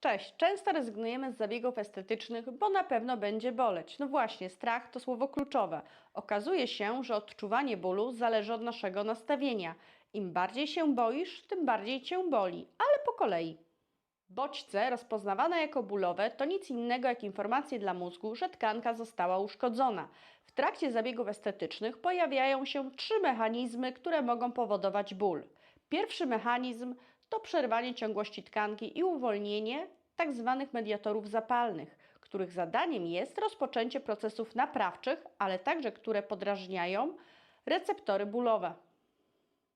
Cześć, często rezygnujemy z zabiegów estetycznych, bo na pewno będzie boleć. No właśnie, strach to słowo kluczowe. Okazuje się, że odczuwanie bólu zależy od naszego nastawienia. Im bardziej się boisz, tym bardziej cię boli, ale po kolei. Bodźce rozpoznawane jako bólowe to nic innego jak informacje dla mózgu, że tkanka została uszkodzona. W trakcie zabiegów estetycznych pojawiają się trzy mechanizmy, które mogą powodować ból. Pierwszy mechanizm to przerwanie ciągłości tkanki i uwolnienie tzw. mediatorów zapalnych, których zadaniem jest rozpoczęcie procesów naprawczych, ale także które podrażniają receptory bólowe.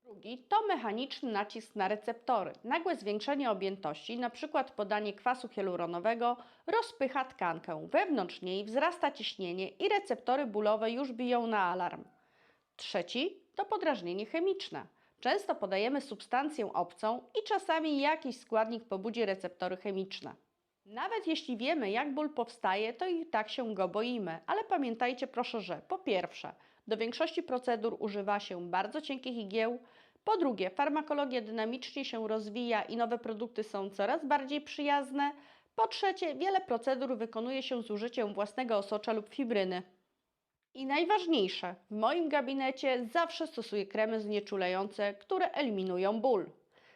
Drugi to mechaniczny nacisk na receptory. Nagłe zwiększenie objętości, np. podanie kwasu hialuronowego, rozpycha tkankę. Wewnątrz niej wzrasta ciśnienie i receptory bólowe już biją na alarm. Trzeci to podrażnienie chemiczne. Często podajemy substancję obcą i czasami jakiś składnik pobudzi receptory chemiczne. Nawet jeśli wiemy, jak ból powstaje, to i tak się go boimy, ale pamiętajcie proszę, że po pierwsze, do większości procedur używa się bardzo cienkich igieł, po drugie, farmakologia dynamicznie się rozwija i nowe produkty są coraz bardziej przyjazne, po trzecie, wiele procedur wykonuje się z użyciem własnego osocza lub fibryny. I najważniejsze, w moim gabinecie zawsze stosuję kremy znieczulające, które eliminują ból.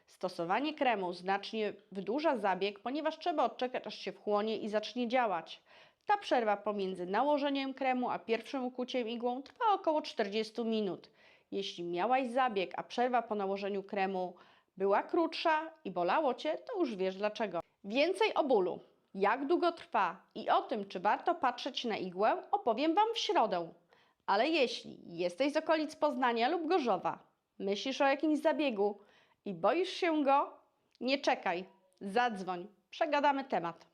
Stosowanie kremu znacznie wydłuża zabieg, ponieważ trzeba odczekać, aż się wchłonie i zacznie działać. Ta przerwa pomiędzy nałożeniem kremu a pierwszym ukuciem igłą trwa około 40 minut. Jeśli miałaś zabieg, a przerwa po nałożeniu kremu była krótsza i bolało Cię, to już wiesz dlaczego. Więcej o bólu, jak długo trwa i o tym, czy warto patrzeć na igłę, opowiem Wam w środę. Ale jeśli jesteś z okolic Poznania lub Gorzowa, myślisz o jakimś zabiegu i boisz się go, nie czekaj, zadzwoń, przegadamy temat.